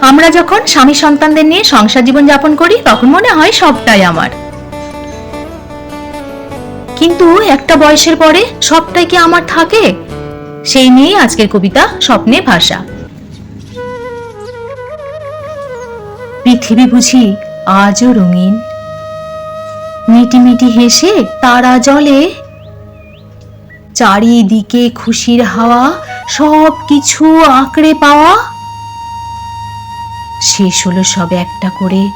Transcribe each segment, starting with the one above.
আমরা যখন স্বামী সন্তানদের নিয়ে সংসার জীবন যাপন করি, তখন মনে হয় সবটাই আমার। কিন্তু একটা বয়সের পরে সবটাই কি আমার থাকে? সেই নিয়েই আজকের কবিতা, স্বপ্নে ভাষা। পৃথিবী বুঝি আজও রঙিন। মিটি মিটি হেসে তারা জলে। চারিদিকে খুশির হাওয়া সব কিছু আঁকড়ে পাওয়া। শেষ হলো সব একটা করে।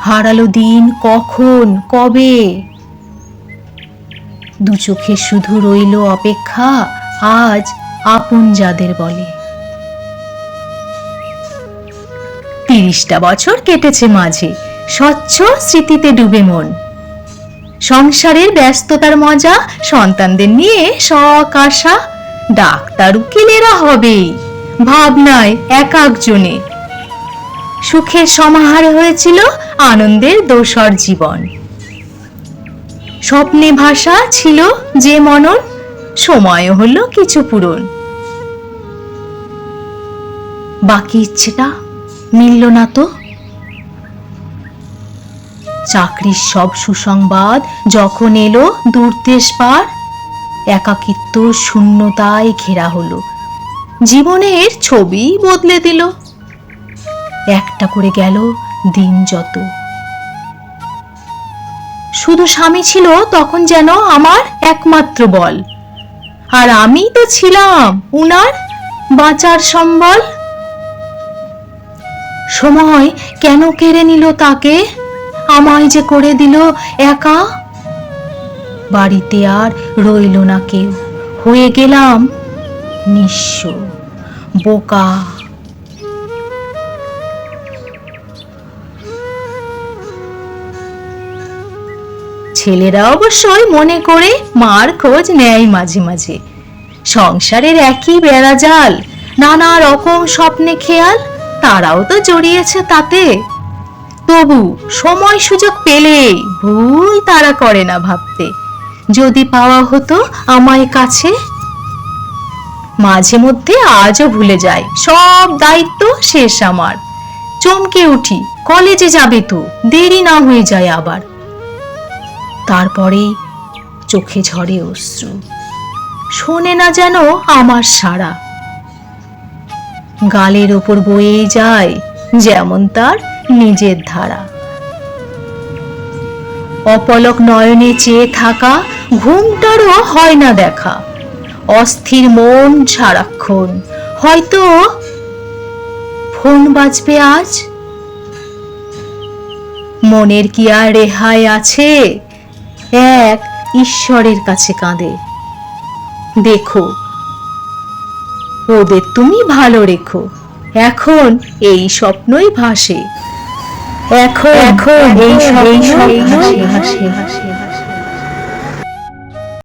হারালো দিন কখন? কবে? দু চোখে শুধু রইল অপেক্ষা, আজ আপন যাদের বলে। তিরিশটা বছর কেটেছে মাঝে, স্বচ্ছ স্মৃতিতে ডুবে মন। সংসারের ব্যস্ততার মজা, সন্তানদের নিয়ে শখ, আশা, ডাক্তার, উকিলেরা হবেই। ভাবনায় এক একজনে সুখের সমাহার হয়েছিল আনন্দের দোসর জীবন। স্বপ্নে ভাষা ছিল যে মনন সময় হলো কিছু পূরণ। বাকি ইচ্ছেটা মিলল না তো? চাকরির সব সুসংবাদ যখন এলো দূরদেশ পার, একাকিত্ব শূন্যতায় ঘেরা হলো। জীবনের ছবি বদলে দিল। একটা করে গেল দিন যত। শুধু স্বামী ছিল তখন যেন আমার একমাত্র বল। আর আমি তো ছিলাম উনার বাঁচার সম্বল। সময় কেন কেড়ে নিল তাকে? আমায় যে করে দিল একা? বাড়িতে আর রইল না কেউ। হয়ে গেলাম নিঃস্ব, বোকা। ছেলেরা অবশ্যই মনে করে মার খোঁজ নেয় মাঝে মাঝে। সংসারের একই বেড়াজাল নানা রকম স্বপ্নে খেয়াল, তারাও তো জড়িয়েছে তাতে। তবু সময় সুযোগ পেলেই ভুল তারা করে না ভাবতে। যদি পাওয়া হতো আমায় কাছে, মাঝে মধ্যে আজও ভুলে যায়। সব দায়িত্ব শেষ আমার। চমকে উঠি, কলেজে যাবে তো, দেরি না হয়ে যায় আবার। তারপরে চোখে ঝরে অশ্রু। শোনে না যেন আমার সারা। গালের ওপর বয়ে যায় যেমন তার নিজের ধারা। অপলক নয়নে চেয়ে থাকা ঘুমটারও হয় না দেখা। অস্থির মন সারাক্ষণ। হয়তো ফোন বাজবে আজ? মনের কি আর রেহাই আছে? এক ঈশ্বরের কাছে কাঁদে। দেখো ওদের তুমি ভালো রেখো। এখন এই স্বপ্নই ভাসে। এখন এখন এই স্বপ্নই ভাসে ভাসে। ভাসে।